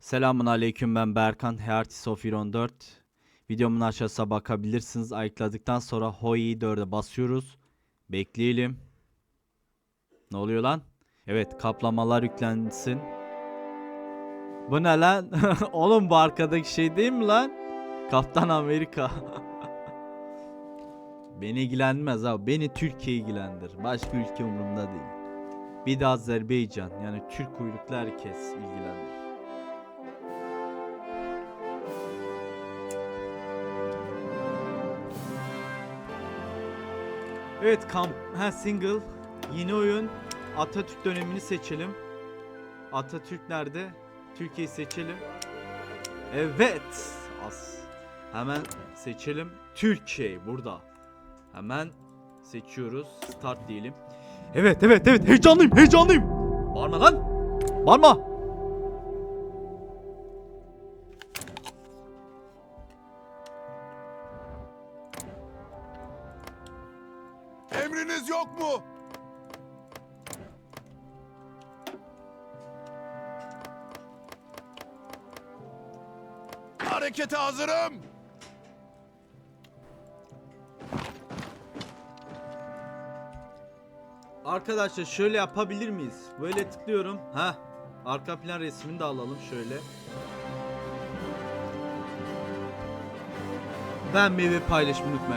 Selamun aleyküm ben Berkan Heartis of 14 Videomun aşağısına bakabilirsiniz. Ayıkladıktan sonra Hoi'yi 4'e basıyoruz. Bekleyelim. Ne oluyor lan? Evet kaplamalar yüklensin. Bu ne lan? Oğlum bu arkadaki şey değil mi lan? Kaptan Amerika. Beni ilgilenmez abi. Beni Türkiye ilgilendir Başka ülke umurumda değil. Bir de Azerbaycan yani Türk uyruklu herkes ilgilendir. Evet kamp ha single yeni oyun Atatürk dönemini seçelim. Atatürk nerede? Türkiye'yi seçelim. Evet. As. Hemen seçelim. Türkiye burada. Hemen seçiyoruz. Start diyelim. Evet evet evet heyecanlıyım heyecanlıyım. Bağırma lan. Bağırma. Emriniz yok mu? Harekete hazırım. Arkadaşlar şöyle yapabilir miyiz? Böyle tıklıyorum. Ha. Arka plan resmini de alalım şöyle. Ben ve paylaşmayı unutmayalım.